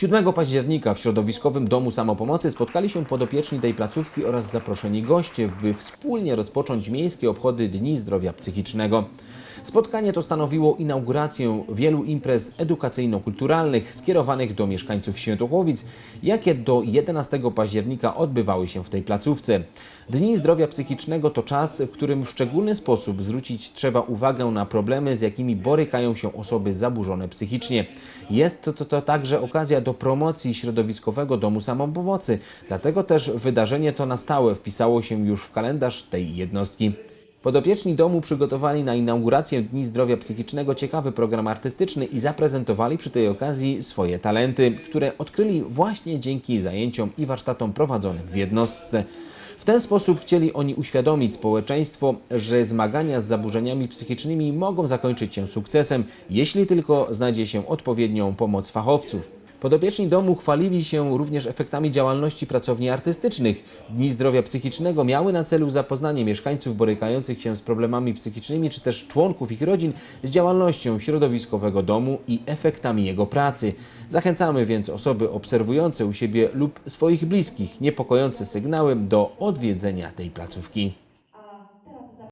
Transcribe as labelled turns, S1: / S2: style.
S1: 7 października w środowiskowym Domu Samopomocy spotkali się podopieczni tej placówki oraz zaproszeni goście, by wspólnie rozpocząć miejskie obchody Dni Zdrowia Psychicznego. Spotkanie to stanowiło inaugurację wielu imprez edukacyjno-kulturalnych skierowanych do mieszkańców Świętochłowic, jakie do 11 października odbywały się w tej placówce. Dni Zdrowia Psychicznego to czas, w którym w szczególny sposób zwrócić trzeba uwagę na problemy, z jakimi borykają się osoby zaburzone psychicznie. Jest to, to, to także okazja do promocji środowiskowego Domu Samopomocy, dlatego też wydarzenie to na stałe wpisało się już w kalendarz tej jednostki. Podopieczni domu przygotowali na inaugurację Dni Zdrowia Psychicznego ciekawy program artystyczny i zaprezentowali przy tej okazji swoje talenty, które odkryli właśnie dzięki zajęciom i warsztatom prowadzonym w jednostce. W ten sposób chcieli oni uświadomić społeczeństwo, że zmagania z zaburzeniami psychicznymi mogą zakończyć się sukcesem, jeśli tylko znajdzie się odpowiednią pomoc fachowców. Podopieczni domu chwalili się również efektami działalności pracowni artystycznych. Dni Zdrowia Psychicznego miały na celu zapoznanie mieszkańców borykających się z problemami psychicznymi, czy też członków ich rodzin z działalnością środowiskowego domu i efektami jego pracy. Zachęcamy więc osoby obserwujące u siebie lub swoich bliskich niepokojące sygnały do odwiedzenia tej placówki.